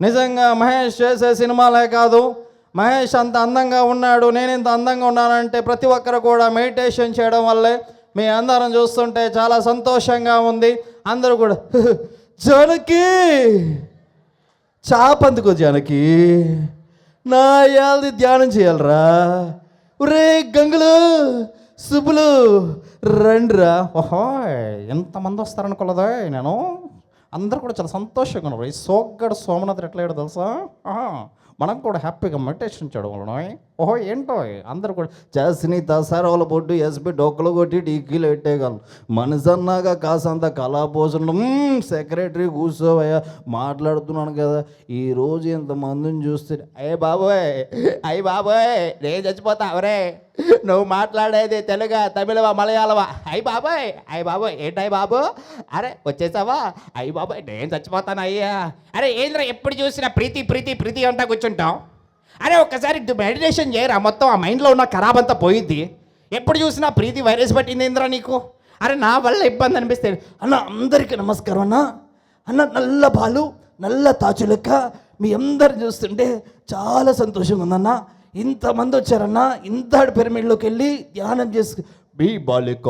నిజంగా మహేష్ చేసే సినిమాలే కాదు. మహేష్ అంత అందంగా ఉన్నాడు. నేను ఇంత అందంగా ఉన్నానంటే ప్రతి ఒక్కరు కూడా మెడిటేషన్ చేయడం వల్లే మీ అందరం చూస్తుంటే చాలా సంతోషంగా ఉంది. అందరూ కూడా జనకి! చాపందుకో జనకి. నా యాది ధ్యానం చేయాలరా. ఒరే గంగులు సుబ్బులు రండిరా. ఓహో ఎంతమంది వస్తారనుకోలేదా నేను? అందరూ కూడా చాలా సంతోషంగా ఉన్నారు. ఈ సోగ్గడు సోమనాథ్ ఎట్లా తెలుసా? ఆహా, మనం కూడా హ్యాపీగా మెడిటేషన్ చేయడం ఓహో ఏంటో అందరూ కూడా చేసిని దసరాల బొడ్డు ఎస్బి డొక్కలు కొట్టి డీకీలు పెట్టేయగలను మనసన్నాగా కాసంత కళాభోజనం సెక్రటరీ కూర్చోవయ్యా మాట్లాడుతున్నాను కదా. ఈ రోజు ఇంతమందిని చూస్తే అయ్యే బాబోయ్ అయ్యి బాబోయ్ నేను చచ్చిపోతా అవరే నువ్వు మాట్లాడేది తెలుగు తమిళవా మలయాళవా అయ్యి బాబాయ్ అయ్యి బాబాయ్ ఏంటయ్యి బాబు? అరే వచ్చేసావా? అయ్యి బాబాయ్ నేను చచ్చిపోతాను అయ్యా. అరే ఏంద్రా ఎప్పుడు చూసినా ప్రీతి ప్రీతి ప్రీతి అంటా కూర్చుంటాం? అరే ఒక్కసారి మెడిటేషన్ చేయరా? మొత్తం ఆ మైండ్లో ఉన్న ఖరాబ్ అంతా పోయిద్ది. ఎప్పుడు చూసినా ప్రీతి వైరస్ పట్టింది ఏంద్రా నీకు? అరే నా వల్ల ఇబ్బంది అనిపిస్తే అన్న అందరికీ నమస్కారం అన్న. అన్న నల్ల బాలు నల్ల తాచులక్క. మీ అందరిని చూస్తుంటే చాలా సంతోషంగా ఉందన్నా. ఇంతమంది వచ్చారన్న ఇంత పిరమిడ్లోకి వెళ్ళి ధ్యానం చేసి బి బాలిక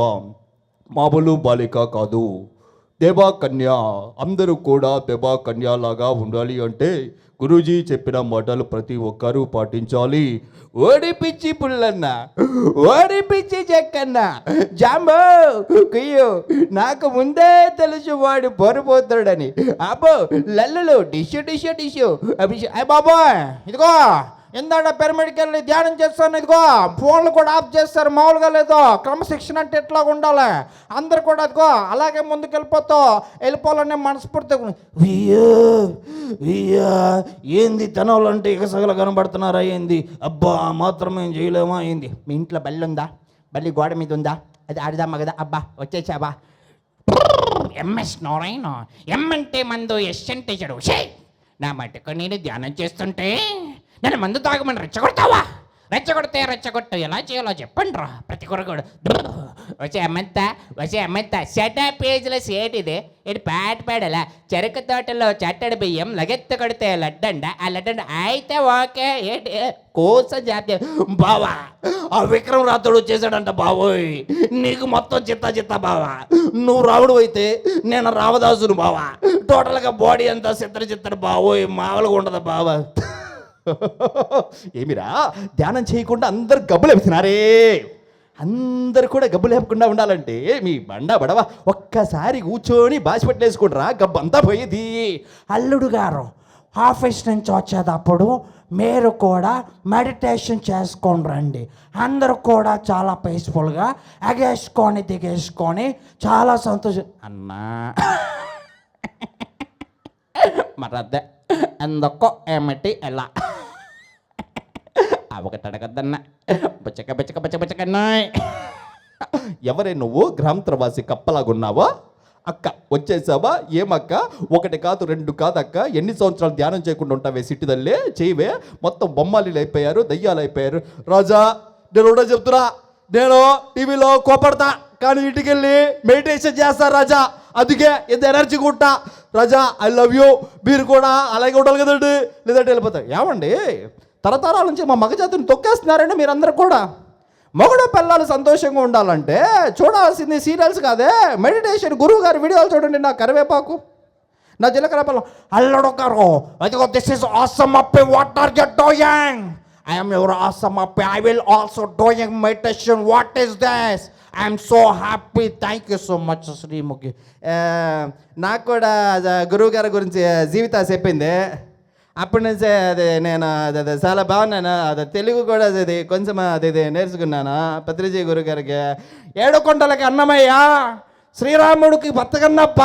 మామూలు బాలిక కాదు. దేవా కన్య అందరూ కూడా దేవా కన్యలాగా ఉండాలి అంటే గురూజీ చెప్పిన మాటలు ప్రతి ఒక్కరూ పాటించాలి. ఓడి పిచ్చి పుల్లన్న ఓడిపిచ్చి చెక్కన్న జాంబో కుయ్యో నాకు ముందే తెలుసు వాడు పొరపోతాడని అబ్బో లల్లులు డిష్యూ డిష్యూ డిష్యూ అభిషే అయ్య ఇదిగో ఇందాక పిరమిడ్కి వెళ్ళి ధ్యానం చేస్తాను ఇదిగో ఫోన్లు కూడా ఆఫ్ చేస్తారు మామూలుగా లేదో. క్రమశిక్షణ అంటే ఎట్లా ఉండాలి? అందరు కూడా అదిగో అలాగే ముందుకు వెళ్ళిపోతావు వెళ్ళిపోవాలనే మనస్ఫూర్తిగా ఏంది తనవులు ఏంది ఇక సగలు కనబడుతున్నారా ఏంది? అబ్బా మాత్రమే మాత్రం ఏం చేయలేమా ఏంది? మీ ఇంట్లో బల్లి ఉందా? బల్లి గోడ మీద ఉందా? అది ఆడదామా కదా అబ్బా వచ్చేసావా? ఎంఎస్ నారాయణ ఎం అంటే మందు ఎస్ అంటే చెడు. షే నా మటుకు నేను ధ్యానం చేస్తుంటే నేను మందు తాగమని రెచ్చగొడతావా? రెచ్చగొడితే రెచ్చగొట్టు. ఎలా చేయాలో చెప్పండి రా ప్రతి కొరకూడదు వచ్చే అమ్మంత వచ్చే అమ్మంత. సెట పేజీలో ఇది. ఇది పాట పాడలా చెరుకు తోటలో చట్టడి బియ్యం లగెత్తు కొడితే లడ్డండ. ఆ లడ్డండ అయితే ఓకే. ఏంటి? కోస జాతి. బావా ఆ విక్రమ్ రాథోడు వచ్చేసాడంట బావోయ్. నీకు మొత్తం చిత్త చిత్త బావా. నువ్వు రావుడు అయితే నేను రావదాసును బావా. టోటల్గా బాడీ అంతా చిత్ర చిత్ర బావోయ్. మామూలుగా ఉండదు బావా? ఏమిరా? ధ్యానం చేయకుండా అందరు గబ్బులు ఎప్పుతున్నారే అందరు కూడా గబ్బు లేకుండా ఉండాలంటే మీ బండ బడవ ఒక్కసారి కూర్చొని బాసి పెట్టేసుకుంటారా గబ్బు అంతా పోయేది. అల్లుడు గారు ఆఫీస్ నుంచి వచ్చేటప్పుడు మీరు కూడా మెడిటేషన్ చేసుకొని రండి. అందరూ కూడా చాలా పీస్ఫుల్గా ఎగేసుకొని దిగేసుకొని చాలా సంతోషం అన్నా. మరి എന്തൊക്കെ ఎందుకో അല്ല ఎలా ఆ ఒకటి అడగద్దన్న బుచ్చక బుచ్చక బుచ్చక బుచ్చకన్నాయ్ ఎవరే నువ్వు? గ్రామంత్రవాసి కప్పలాగున్నావా అక్క వచ్చేసావా ఏమక్క ఒకటి కాదు రెండు కాదు అక్క. ఎన్ని సంవత్సరాలు ధ్యానం చేయకుండా ఉంటావే సిట్టిదల్లే? చేయవే. మొత్తం బొమ్మాలీలు అయిపోయారు దయ్యాలు అయిపోయారు. రాజా నేను కూడా చెప్తున్నా. నేను టీవీలో కోపడతా. కానీ ఇంటికి వెళ్ళి మెడిటేషన్ చేస్తా రజా. అందుకే ఇంత ఎనర్జీ ఉంటా రజా ఐ లవ్ యూ మీరు కూడా అలాగే ఉండాలి కదండి. లేదంటే వెళ్ళిపోతారు ఏమండి? తరతరాల నుంచి మా మగజాతిని తొక్కేస్తున్నారండి మీరందరూ కూడా. మొగుడు పిల్లలు సంతోషంగా ఉండాలంటే చూడాల్సింది సీరియల్స్ కాదే. మెడిటేషన్ గురువు గారి వీడియోలు చూడండి నా కరివేపాకు. నా జీలకర్ర పిల్ల అల్లుడు గారు అదిగో this is awesome అప్పే. What are you doing I am your awesome అప్పే. I will also doing meditation what is this I'm so happy thank you so much Sreemukhi నాకు కూడా eh, గురువు గారి గురించి eh, జీవిత చెప్పింది. అప్పటి నుంచే అది నేను అది అది చాలా బాగున్నాను. అది తెలుగు కూడా అది కొంచెం అది నేర్చుకున్నాను. పత్రిజీ గురువు గారికి. ఏడుకొండలకి అన్నమయ్యా శ్రీరాముడికి బతకన్నప్ప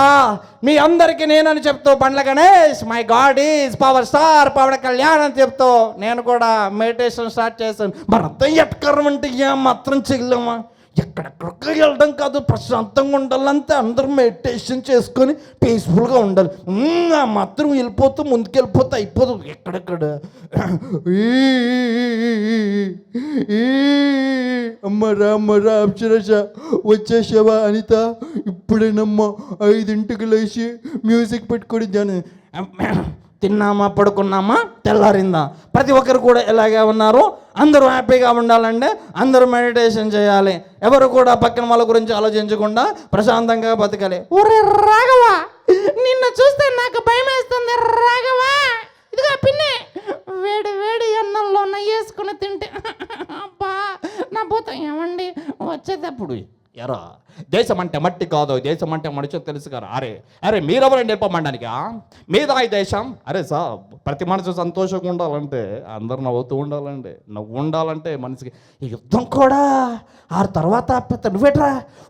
మీ అందరికీ నేనని చెప్తూ Bandla Ganesh my god is power star Pawan Kalyan అని చెప్తూ నేను కూడా మెడిటేషన్ స్టార్ట్ చేశాను. మనంతా ఎట్కరం అంటే ఏం మాత్రం చెయ్యలేమా? ఎక్కడెక్కడికి వెళ్ళడం కాదు ప్రశాంతంగా ఉండాలంటే అందరూ మెడిటేషన్ చేసుకొని పీస్ఫుల్గా ఉండాలి. ఆ మాత్రం వెళ్ళిపోతూ ముందుకు వెళ్ళిపోతే అయిపోదు. ఎక్కడెక్కడ? ఈ, ఈ, అమ్మరా అమ్మరా అప్సరస వచ్చేసావా అనిత? ఇప్పుడేనమ్మా ఐదింటికి లేచి మ్యూజిక్ పెట్టుకొని దాని తిన్నామా పడుకున్నామా తెల్లారిందా? ప్రతి ఒక్కరు కూడా ఎలాగే ఉన్నారు. అందరూ హ్యాపీగా ఉండాలంటే అందరూ మెడిటేషన్ చేయాలి. ఎవరు కూడా పక్కన వాళ్ళ గురించి ఆలోచించకుండా ప్రశాంతంగా బతకాలి. ఒరే రాఘవా నిన్ను చూస్తే నాకు భయం వేస్తుంది రాఘవా. ఇదిగో పిన్నే. వేడి వేడి అన్నంలో వేసుకుని తింటే అబ్బా నా భూతం ఏమండి? వచ్చేటప్పుడు ఎరా దేశం అంటే మట్టి కాదు దేశం అంటే మనుషులు తెలుసు కదా. అరే అరే మీరెవరండి నేర్పమండానికి మీద ఈ దేశం? అరే సార్ ప్రతి మనిషి సంతోషంగా ఉండాలంటే అందరు నవ్వుతూ ఉండాలండి. నవ్వు ఉండాలంటే మనిషికి ఈ యుద్ధం కూడా ఆ తర్వాత పెద్ద నువ్వేట్రా?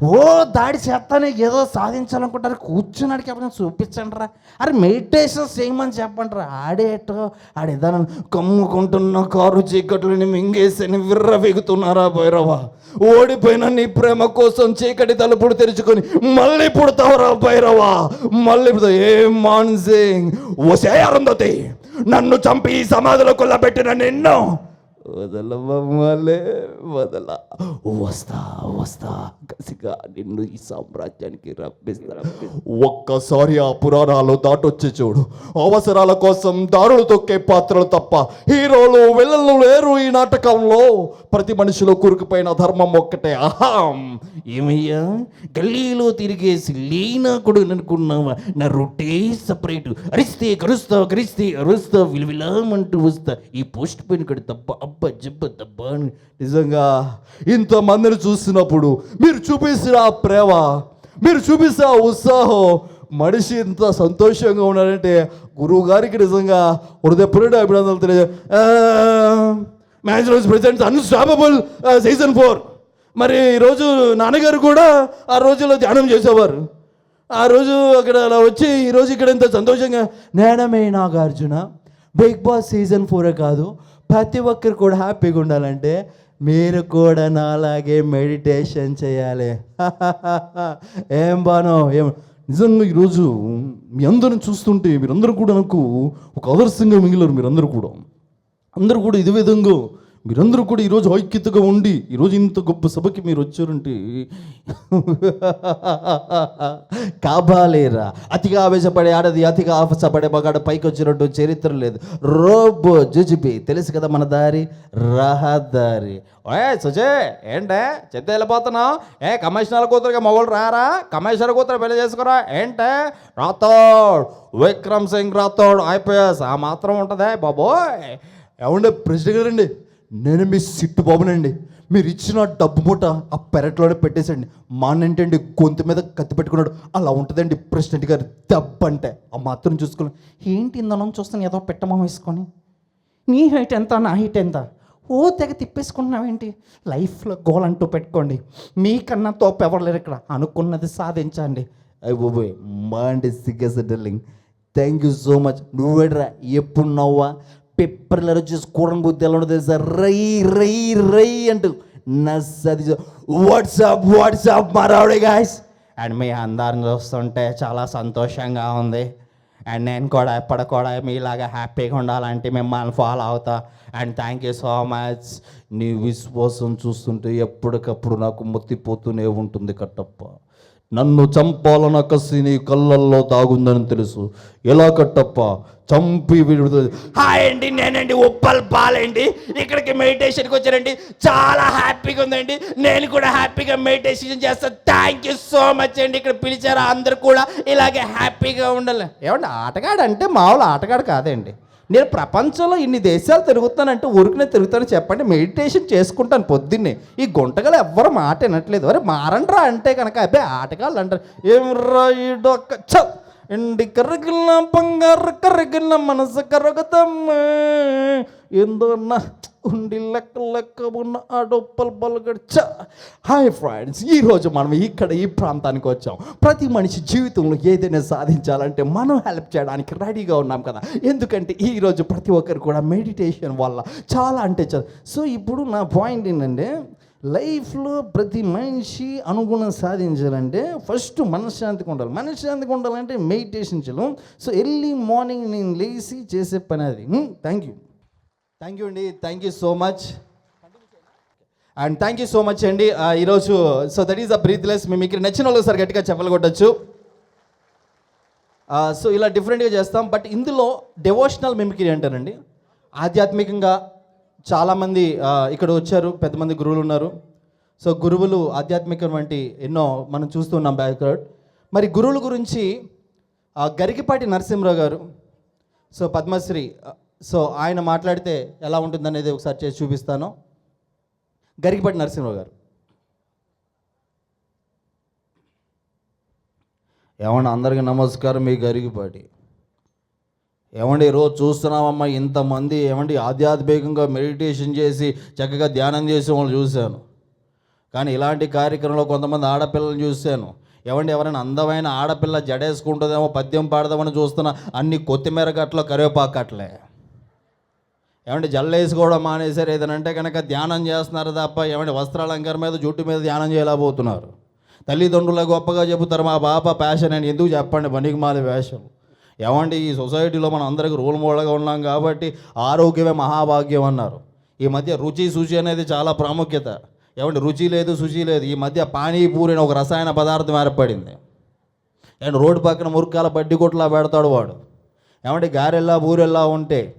ఓ దాడి చేస్తానే ఏదో సాధించాలనుకుంటారు కూర్చున్నాడికి ఎవరైనా చూపించండి రా. అరే మెడిటేషన్ చేయమని చెప్పండి రా ఆడేటో ఆడేదాన్ని కమ్ముకుంటున్న కారు చీకట్లని మింగేసి విర్ర వెగుతున్నారా భైరవా? ఓడిపోయిన నీ ప్రేమ కోసం చీకటి తలుపుడు తెరుచుకొని మళ్ళీ పుడతావరా భైరవా మళ్ళీ పుడతావు. ఏం మాన్సింగ్ ఓసే అరుంధతి నన్ను చంపి ఈ సమాధిలో కొల్లబెట్టిన నిన్ను వదలవమ్మలే వదల. వస్తా వస్తా. కసిగా నిన్ను ఈ సామ్రాజ్యానికి రప్పిస్తా. ఒక్కసారి ఆ పురాణాలు దాటొచ్చి చూడు. అవసరాల కోసం దారులు తొక్కే పాత్రలు తప్ప హీరోలు విలన్లు లేరు ఈ నాటకంలో. ప్రతి మనిషిలో కురుకుపోయిన ధర్మం ఒక్కటే. అహం! ఏమయ్యా? గల్లీలో తిరిగేసి లీనాకుడు అనుకున్నావా? నా రొట్టే సపరేట్. అరిస్తే కరుస్తావు కరిస్తే అరుస్తా విలువిలామంటూ వస్తా. ఈ పోస్ట్ పెయిన్ కడు తప్ప అబ్బ జబ్బ దబ్బ అని నిజంగా ఇంతమందిని చూసినప్పుడు మీరు చూపిస్తున్న ఆ ప్రేమ మీరు చూపిస్తున్న ఆ ఉత్సాహం మనిషి ఇంత సంతోషంగా ఉన్నాడంటే గురువు గారికి నిజంగా హృదయపూర్వక అభినందనలు తెలియజే మ్యాచ్ రోజు ప్రెసిడెంట్స్ అన్స్టాపబుల్ సీజన్ ఫోర్ మరి ఈరోజు నాన్నగారు కూడా ఆ రోజులో ధ్యానం చేసేవారు. ఆ రోజు అక్కడ అలా వచ్చి ఈరోజు ఇక్కడ ఇంత సంతోషంగా నేనమే నాగార్జున బిగ్ బాస్ సీజన్ ఫోరే కాదు ప్రతి ఒక్కరు కూడా హ్యాపీగా ఉండాలంటే మీరు కూడా నాలాగే మెడిటేషన్ చేయాలి. ఏం బానో ఏం? నిజంగా ఈరోజు మీ అందరిని చూస్తుంటే మీరందరూ కూడా నాకు ఒక ఆదర్శంగా మిగిలారు మీరందరూ కూడా. అందరూ కూడా ఇదే విధంగా మీరందరూ కూడా ఈరోజు ఐక్యతగా ఉండి ఈరోజు ఇంత గొప్ప సభకి మీరు వచ్చారంటే కాబాలేరా అతిగా ఆవేశపడే ఆడది అతిగా ఆవేశపడే మగాడు పైకి వచ్చినట్టు చరిత్ర లేదు. రోబో జుజిబి తెలుసు కదా మన దారి? రహదారి. ఏ సుజే ఏంటే? చెత్త వెళ్ళిపోతున్నావు? ఏ కమిషనర్ కూతురుగా మొగలు రారా? కమిషనర్ కూతురు పెళ్ళి చేసుకురా? ఏంటే? రాథోడ్ విక్రమ్ సింగ్ రాథోడ్ ఐపీఎస్ ఆ మాత్రం ఉంటుందే బాబోయ్. ఏమంటే ప్రెసిడెంట్ గారండి నేను మీ సిట్టు బాబునండి. మీరు ఇచ్చిన డబ్బు మూట ఆ పెరట్లోనే పెట్టేసండి మానేంటండి గొంతు మీద కత్తి పెట్టుకున్నాడు. అలా ఉంటుందండి ప్రెసిడెంట్ గారు దెబ్బ అంటే. ఆ మాత్రం చూసుకుని ఏంటి ఇందనం చూస్తాను ఏదో పెట్టమో వేసుకొని? నీ హైట్ ఎంత? నా హైట్ ఎంత? ఓ తెగ తిప్పేసుకుంటున్నావేంటి? లైఫ్లో గోల్ అంటూ పెట్టుకోండి. మీకన్నా తోపు ఎవరు లేరు ఇక్కడ. అనుకున్నది సాధించండి. అయ్యి మా అంటే సిగ్గేస darling. Thank you so much నువ్వేడ్రా ఎప్పుడు నవ్వా? పేపర్లలో చూసి కూరని బుద్ధి ఎలా ఉండదు తెలుసా? రై రై రై అంటూ నది వాట్సాప్ వాట్సాప్ మారావుడే గాయస్ అండ్ మీ అందరిని చూస్తుంటే చాలా సంతోషంగా ఉంది. అండ్ నేను కూడా ఎప్పుడు కూడా మీలాగా హ్యాపీగా ఉండాలంటే మిమ్మల్ని ఫాలో అవుతా. And thank you so much నీ విశ్వాసం చూస్తుంటే ఎప్పటికప్పుడు నాకు మొత్తిపోతూనే ఉంటుంది కట్టప్ప. నన్ను చంపాలన్న కసి నీ కళ్ళల్లో తాగుందని తెలుసు. ఎలా కట్టప్ప? చంపి విడుదల హాయ్ అండి నేనండి ఉప్పల్ పాలండి. ఇక్కడికి మెడిటేషన్కి వచ్చానండి. చాలా హ్యాపీగా ఉందండి. నేను కూడా హ్యాపీగా మెడిటేషన్ చేస్తాను థ్యాంక్ యూ సో మచ్ అండి. ఇక్కడ పిలిచారు అందరు కూడా ఇలాగే హ్యాపీగా ఉండాలి ఏమండి ఆటగాడు అంటే మామూలు ఆటగాడు కాదండి. నేను ప్రపంచంలో ఇన్ని దేశాలు తిరుగుతానంటే ఊరికనే తిరుగుతాను చెప్పండి మెడిటేషన్ చేసుకుంటాను పొద్దున్నే. ఈ గుంటగలు ఎవ్వరు మాట వినట్లేదు. అరే మారండ్రా అంటే కనుక అబ్బాయి ఆటగాళ్ళు అంటారు ఏం రాయుడొక్క చ ఎండి కర్రగిల్ల బంగారు కర్రగిల్ల మనసు కరగతమ్మ ఏందో అన్నా ఉండి లెక్క లెక్క ఉన్న ఆ డొప్పలు పలుగడు చ హాయ్ ఫ్రెండ్స్ ఈరోజు మనం ఇక్కడ ఈ ప్రాంతానికి వచ్చాం. ప్రతి మనిషి జీవితంలో ఏదైనా సాధించాలంటే మనం హెల్ప్ చేయడానికి రెడీగా ఉన్నాం కదా. ఎందుకంటే ఈరోజు ప్రతి ఒక్కరు కూడా మెడిటేషన్ వల్ల చాలా అంటే చాలా సో ఇప్పుడు నా పాయింట్ ఏంటంటే లైఫ్లో ప్రతి మనిషి అనుగుణం సాధించాలంటే ఫస్ట్ మనశ్శాంతిగా ఉండాలి. మనశ్శాంతిగా ఉండాలంటే మెడిటేషన్ చేయడం సో ఎర్లీ మార్నింగ్ నేను లేచి చేసే పని అది. థ్యాంక్ యూ థ్యాంక్ యూ అండి thank you so much and thank you so much అండి ఈరోజు so that is a breathless మేము ఇక్కడ నచ్చిన వాళ్ళు సార్ గట్టిగా చెప్పలు కొట్టచ్చు. సో uh, ఇలా డిఫరెంట్గా చేస్తాం. బట్ ఇందులో డెవోషనల్ మిమిక్రీ అంటారండి. ఆధ్యాత్మికంగా చాలామంది uh, ఇక్కడ వచ్చారు. పెద్దమంది గురువులు ఉన్నారు. సో గురువులు ఆధ్యాత్మికం వంటి ఎన్నో మనం చూస్తున్నాం బ్యాక్గ్రౌండ్ మరి గురువుల గురించి uh, గరికిపాటి నరసింహరావు గారు సో పద్మశ్రీ సో ఆయన మాట్లాడితే ఎలా ఉంటుందనేది ఒకసారి చేసి చూపిస్తాను. గరికిపాటి నరసింహరావు గారు. ఏమన్నా అందరికీ నమస్కారం మీ గరిగిపాటి ఏమండి రోజు చూస్తున్నామమ్మా ఇంతమంది ఏమండి ఆధ్యాత్మికంగా మెడిటేషన్ చేసి చక్కగా ధ్యానం చేసి వాళ్ళు చూశాను. కానీ ఇలాంటి కార్యక్రమంలో కొంతమంది ఆడపిల్లలు చూశాను. ఏమండి ఎవరైనా అందమైన ఆడపిల్ల జడేసుకుంటుందేమో పద్యం పాడదామని చూస్తున్నా అన్ని కొత్తిమీర కట్టలో కరివేపాకట్లే ఏమంటే జల్లేసుకోవడం మానేశారు? ఏదనంటే కనుక ధ్యానం చేస్తున్నారు తప్ప ఏమంటే వస్త్రాలంకారం మీద జుట్టు మీద ధ్యానం చేయలేకపోతున్నారు. తల్లిదండ్రులకు గొప్పగా చెబుతారు మా పాప ప్యాషన్ అని ఎందుకు చెప్పండి? పనికిమాలి వేషం ఏమండి ఈ సొసైటీలో మనం అందరికీ రోల్ మోడల్గా ఉన్నాం కాబట్టి ఆరోగ్యమే మహాభాగ్యం అన్నారు. ఈ మధ్య రుచి శుచి అనేది చాలా ప్రాముఖ్యత. ఏమంటే రుచి లేదు శుచి లేదు. ఈ మధ్య పానీపూరి అని ఒక రసాయన పదార్థం ఏర్పడింది. అండ్ రోడ్డు పక్కన మురుకాల బడ్డి కొట్లా పెడతాడు వాడు. ఏమంటే గారెల్లా బూరెల్లా ఉంటే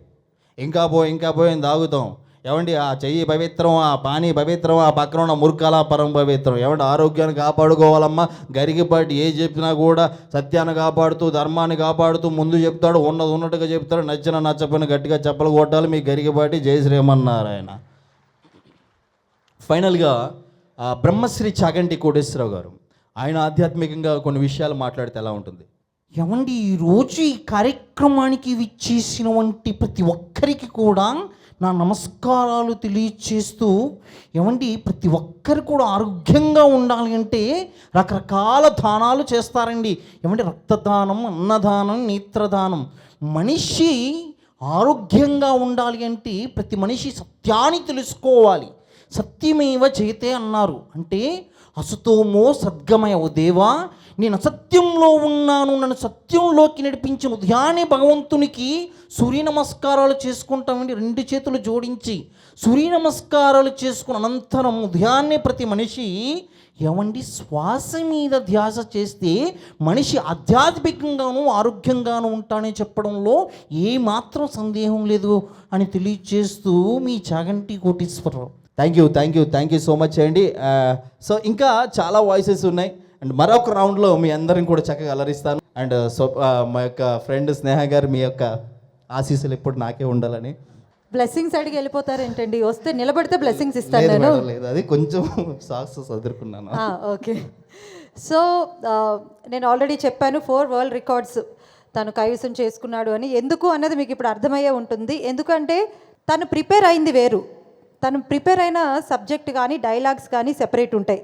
ఇంకా పోయి ఇంకా పోయి తాగుతాం. ఏమండి ఆ చెయ్యి పవిత్రం ఆ పానీ పవిత్రం ఆ పక్కన ఉన్న మురుకాల పరం పవిత్రం. ఏమంటే ఆరోగ్యాన్ని కాపాడుకోవాలమ్మా? గరిగిపాటి ఏ చెప్పినా కూడా సత్యాన్ని కాపాడుతూ ధర్మాన్ని కాపాడుతూ ముందు చెప్తాడు ఉన్నది ఉన్నట్టుగా చెప్తాడు నచ్చిన నచ్చపోయిన గట్టిగా చెప్పలు కొట్టాలి. మీ గరిగిపాటి జై శ్రీమన్నారు ఆయన ఫైనల్గా బ్రహ్మశ్రీ చాగంటి కోటేశ్వరరావు గారు ఆయన ఆధ్యాత్మికంగా కొన్ని విషయాలు మాట్లాడితే ఎలా ఉంటుంది? ఏమండి ఈరోజు ఈ కార్యక్రమానికి విచ్చేసిన వంటి ప్రతి ఒక్కరికి కూడా నా నమస్కారాలు తెలియచేస్తూ ఏమండి ప్రతి ఒక్కరు కూడా ఆరోగ్యంగా ఉండాలి అంటే రకరకాల దానాలు చేస్తారండి. ఏమంటే రక్తదానం అన్నదానం నేత్రదానం. మనిషి ఆరోగ్యంగా ఉండాలి అంటే ప్రతి మనిషి సత్యాన్ని తెలుసుకోవాలి. సత్యమేవ చేతే అన్నారు. అంటే అసతోమో సద్గమయ దేవా నేను అసత్యంలో ఉన్నాను నన్ను సత్యంలోకి నడిపించిన ఉదయాన్నే భగవంతునికి సూర్య నమస్కారాలు చేసుకుంటామండి రెండు చేతులు జోడించి సూర్య నమస్కారాలు చేసుకున్న అనంతరం ఉదయాన్నే ప్రతి మనిషి ఏమండి శ్వాస మీద ధ్యాస చేస్తే మనిషి ఆధ్యాత్మికంగాను ఆరోగ్యంగాను ఉంటానని చెప్పడంలో ఏమాత్రం సందేహం లేదు అని తెలియచేస్తూ మీ Chaganti Koteswararao thank you thank you thank you so much అండి సో ఇంకా చాలా వాయిసెస్ ఉన్నాయి. అండ్ మరొక రౌండ్లో మీ అందరిని కూడా చక్కగా అలరిస్తాను. అండ్ సో మా యొక్క ఫ్రెండ్ స్నేహ గారు మీ యొక్క ఆశీస్సులు ఎప్పుడు నాకే ఉండాలని. బ్లెస్సింగ్స్ అడిగి వెళ్ళిపోతారు ఏంటండి వస్తే నిలబడితే బ్లెస్సింగ్స్ ఇస్తాను నేను. లేదు. అది కొంచెం సాక్స్ చదువుకున్నాను ఓకే. సో నేను ఆల్రెడీ చెప్పాను ఫోర్ వరల్డ్ రికార్డ్స్ తను కైవసం చేసుకున్నాడు అని. ఎందుకు అన్నది మీకు ఇప్పుడు అర్థమయ్యే ఉంటుంది. ఎందుకంటే తను ప్రిపేర్ అయింది వేరు. తను ప్రిపేర్ అయిన సబ్జెక్ట్ కానీ డైలాగ్స్ కానీ సెపరేట్ ఉంటాయి.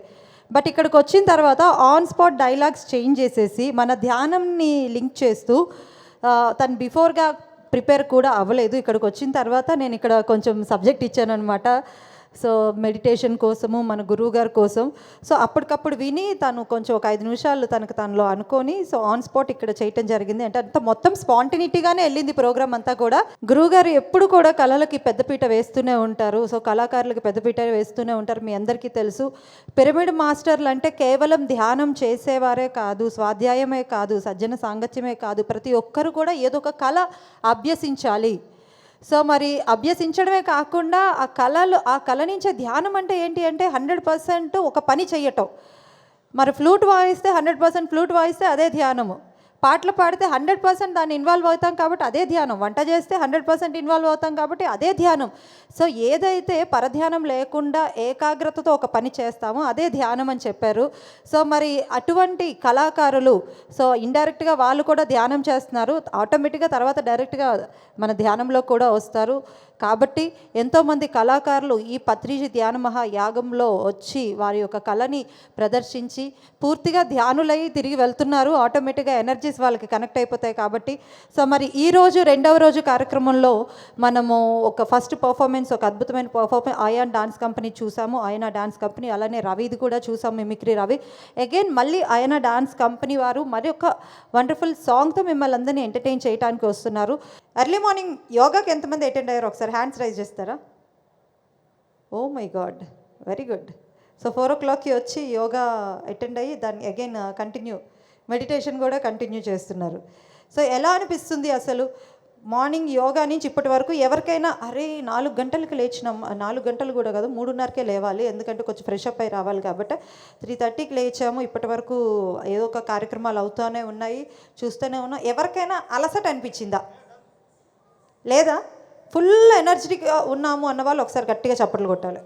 బట్ ఇక్కడికి వచ్చిన తర్వాత ఆన్ స్పాట్ డైలాగ్స్ చేంజ్ చేసేసి మన ధ్యానంని లింక్ చేస్తూ తను బిఫోర్గా ప్రిపేర్ కూడా అవ్వలేదు. ఇక్కడికి వచ్చిన తర్వాత నేను ఇక్కడ కొంచెం సబ్జెక్ట్ ఇచ్చాను అనమాట సో మెడిటేషన్ కోసము మన గురువు గారి కోసం. సో అప్పటికప్పుడు విని తను కొంచెం ఒక ఐదు నిమిషాలు తనకు తనలో అనుకొని సో ఆన్ స్పాట్ ఇక్కడ చేయటం జరిగింది. అంటే అంత మొత్తం స్పాంటినిటీగానే వెళ్ళింది ప్రోగ్రామ్ అంతా కూడా. గురువు గారు ఎప్పుడు కూడా కళలకి పెద్దపీట వేస్తూనే ఉంటారు. సో కళాకారులకి పెద్దపీట వేస్తూనే ఉంటారు. మీ అందరికీ తెలుసు. పిరమిడ్ మాస్టర్లు అంటే కేవలం ధ్యానం చేసేవారే కాదు స్వాధ్యాయమే కాదు సజ్జన సాంగత్యమే కాదు. ప్రతి ఒక్కరు కూడా ఏదో ఒక కళ అభ్యసించాలి. సో మరి అభ్యసించడమే కాకుండా ఆ కళలు ఆ కళ నుంచే ధ్యానం అంటే ఏంటి అంటే హండ్రెడ్ పర్సెంట్ ఒక పని చెయ్యటం. మరి ఫ్లూట్ వాయిస్తే హండ్రెడ్ పర్సెంట్ ఫ్లూట్ వాయిస్తే అదే ధ్యానము. పాటలు పాడితే హండ్రెడ్ పర్సెంట్ దాన్ని ఇన్వాల్వ్ అవుతాం కాబట్టి అదే ధ్యానం. వంట చేస్తే హండ్రెడ్ పర్సెంట్ ఇన్వాల్వ్ అవుతాం కాబట్టి అదే ధ్యానం. సో ఏదైతే పరధ్యానం లేకుండా ఏకాగ్రతతో ఒక పని చేస్తామో అదే ధ్యానం అని చెప్పారు. సో మరి అటువంటి కళాకారులు సో ఇండైరెక్ట్గా వాళ్ళు కూడా ధ్యానం చేస్తున్నారు. ఆటోమేటిక్గా తర్వాత డైరెక్ట్గా మన ధ్యానంలో కూడా వస్తారు. కాబట్టి ఎంతోమంది కళాకారులు ఈ పత్రిజి ధ్యాన మహాయాగంలో వచ్చి వారి యొక్క కళని ప్రదర్శించి పూర్తిగా ధ్యానులై తిరిగి వెళ్తున్నారు. ఆటోమేటిక్గా ఎనర్జీ ఎనర్జీస్ వాళ్ళకి కనెక్ట్ అయిపోతాయి కాబట్టి సో మరి ఈ రోజు రెండవ రోజు కార్యక్రమంలో మనము ఒక ఫస్ట్ పర్ఫార్మెన్స్ ఒక అద్భుతమైన పర్ఫార్మెన్స్ ఆయాన్ డాన్స్ కంపెనీ చూసాము. ఆయన డాన్స్ కంపెనీ అలానే రవిది కూడా చూసాము మిమిక్రీ రవి. అగైన్ మళ్ళీ ఆయన డాన్స్ కంపెనీ వారు మరి ఒక వండర్ఫుల్ సాంగ్తో మిమ్మల్ని అందరినీ ఎంటర్టైన్ చేయడానికి వస్తున్నారు. ఎర్లీ మార్నింగ్ యోగాకి ఎంతమంది అటెండ్ అయ్యారు? ఒకసారి హ్యాండ్స్ రైజ్ చేస్తారా? ఓ my god very good so four o క్లాక్కి వచ్చి యోగా అటెండ్ అయ్యి దాన్ని అగైన్ కంటిన్యూ uh, మెడిటేషన్ కూడా కంటిన్యూ చేస్తున్నారు. సో ఎలా అనిపిస్తుంది అసలు? మార్నింగ్ యోగా నుంచి ఇప్పటి వరకు ఎవరికైనా అరే నాలుగు గంటలకు లేచినాం నాలుగు గంటలు కూడా కాదు మూడున్నరకే లేవాలి ఎందుకంటే కొంచెం ఫ్రెష్ అప్ అయి రావాలి కాబట్టి త్రీ థర్టీకి లేచాము. ఇప్పటి వరకు ఏదో ఒక కార్యక్రమాలు అవుతూనే ఉన్నాయి చూస్తూనే ఉన్నాం. ఎవరికైనా అలసట అనిపించిందా? లేదా? ఫుల్ ఎనర్జెటిక్గా ఉన్నాము అన్న వాళ్ళు ఒకసారి గట్టిగా చప్పట్లు కొట్టాలి.